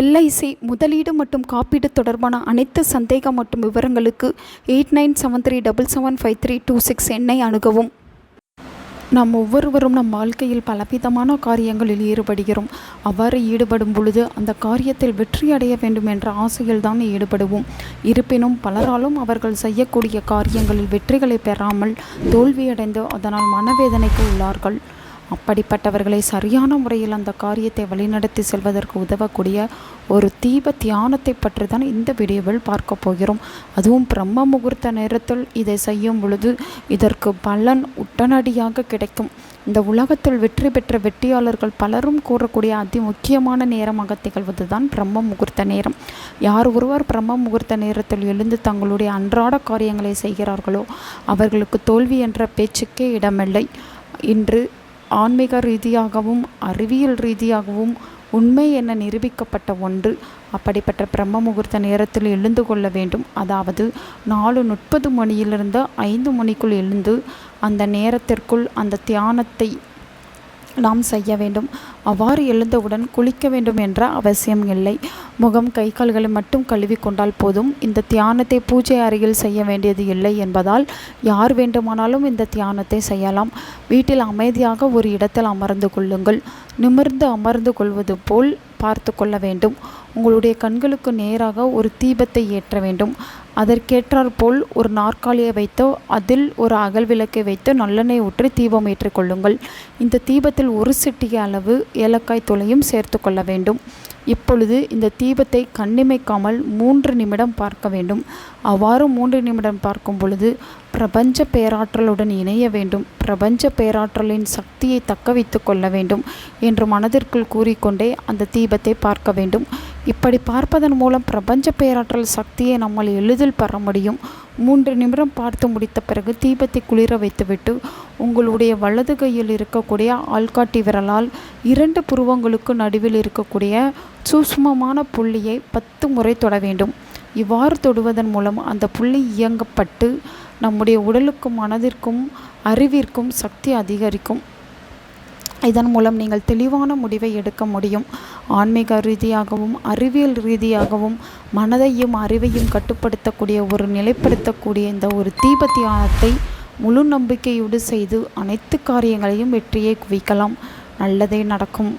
LIC முதலீடு மற்றும் காப்பீடு தொடர்பான அனைத்து சந்தேகம் மற்றும் விவரங்களுக்கு eight nine seven three double seven five three two six எண்ணை அணுகவும். நாம் ஒவ்வொருவரும் நம் வாழ்க்கையில் பலவிதமான காரியங்களில் ஈடுபடுகிறோம். அவ்வாறு ஈடுபடும் பொழுது அந்த காரியத்தில் வெற்றி அடைய வேண்டும் என்ற ஆசையில் தான் ஈடுபடுவோம். இருப்பினும் பலராலும் அவர்கள் செய்யக்கூடிய காரியங்களில் வெற்றிகளை பெறாமல் தோல்வியடைந்து அதனால் மனவேதனைக்கு உள்ளார்கள். அப்படிப்பட்டவர்களை சரியான முறையில் அந்த காரியத்தை வழிநடத்தி செல்வதற்கு உதவக்கூடிய ஒரு தீப தியானத்தை பற்றி தான் இந்த வீடியோவில் பார்க்க போகிறோம். அதுவும் பிரம்ம முகூர்த்த நேரத்தில் இதை செய்யும் பொழுது இதற்கு பலன் உடனடியாக கிடைக்கும். இந்த உலகத்தில் வெற்றி பெற்ற வெற்றியாளர்கள் பலரும் கூறக்கூடிய அதி முக்கியமான நேரமாக திகழ்வது தான் பிரம்ம முகூர்த்த நேரம். யார் ஒருவர் பிரம்ம முகூர்த்த நேரத்தில் எழுந்து தங்களுடைய அன்றாட காரியங்களை செய்கிறார்களோ அவர்களுக்கு தோல்வி என்ற பேச்சுக்கே இடமில்லை. இன்று ஆன்மீக ரீதியாகவும் அறிவியல் ரீதியாகவும் உண்மை என நிரூபிக்கப்பட்ட ஒன்று. அப்படிப்பட்ட பிரம்ம முகூர்த்த நேரத்தில் எழுந்து கொள்ள வேண்டும். அதாவது நாலு முப்பது மணியிலிருந்து ஐந்து மணிக்குள் எழுந்து அந்த நேரத்திற்குள் அந்த தியானத்தை நாம் செய்ய வேண்டும். அவ்வாறு எழுந்தவுடன் குளிக்க வேண்டும் என்ற அவசியம் இல்லை. முகம் கை கால்களை மட்டும் கழுவி கொண்டால் போதும். இந்த தியானத்தை பூஜை அறையில் செய்ய வேண்டியது இல்லை என்பதால் யார் வேண்டுமானாலும் இந்த தியானத்தை செய்யலாம். வீட்டில் அமைதியாக ஒரு இடத்தில் அமர்ந்து கொள்ளுங்கள். நிமிர்ந்து அமர்ந்து கொள்வது போல் பார்த்து கொள்ள வேண்டும். உங்களுடைய கண்களுக்கு நேராக ஒரு தீபத்தை ஏற்ற வேண்டும். அதற்கேற்றாற்போல் ஒரு நாற்காலியை வைத்தோ அதில் ஒரு அகல் விளக்கை வைத்து நல்லெண்ணெய் ஊற்றி தீபம் ஏற்றிக்கொள்ளுங்கள் இந்த தீபத்தில் ஒரு சிட்டிகை அளவு ஏலக்காய் தூளையும் சேர்த்து கொள்ள வேண்டும். இப்பொழுது இந்த தீபத்தை கண்ணிமைக்காமல் மூன்று நிமிடம் பார்க்க வேண்டும். அவ்வாறு மூன்று நிமிடம் பார்க்கும் பொழுது பிரபஞ்ச பேராற்றலுடன் இணைய வேண்டும். பிரபஞ்ச பேராற்றலின் சக்தியை தக்க வைத்து கொள்ள வேண்டும் என்று மனதிற்குள் கூறிக்கொண்டே அந்த தீபத்தை பார்க்க வேண்டும். இப்படி பார்ப்பதன் மூலம் பிரபஞ்ச பேராற்றல் சக்தியை நம்மால் எளிதில் பெற முடியும். மூன்று நிமிடம் பார்த்து முடித்த பிறகு தீபத்தை குளிர வைத்துவிட்டு உங்களுடைய வலது கையில் இருக்கக்கூடிய ஆள்காட்டி விரலால் இரண்டு புருவங்களுக்கு நடுவில் இருக்கக்கூடிய சூஷ்மமான புள்ளியை பத்து முறை தொட வேண்டும். இவ்வாறு தொடுவதன் மூலம் அந்த புள்ளி இயங்கப்பட்டு நம்முடைய உடலுக்கும் மனதிற்கும் அறிவிற்கும் சக்தி அதிகரிக்கும். இதன் மூலம் நீங்கள் தெளிவான முடிவை எடுக்க முடியும். ஆன்மீக ரீதியாகவும் அறிவியல் ரீதியாகவும் மனதையும் அறிவையும் கட்டுப்படுத்தக்கூடிய ஒரு நிலைப்படுத்தக்கூடிய இந்த ஒரு தீப தியானத்தை முழு நம்பிக்கையோடு செய்து அனைத்து காரியங்களையும் வெற்றியை குவிக்கலாம். நல்லதே நடக்கும்.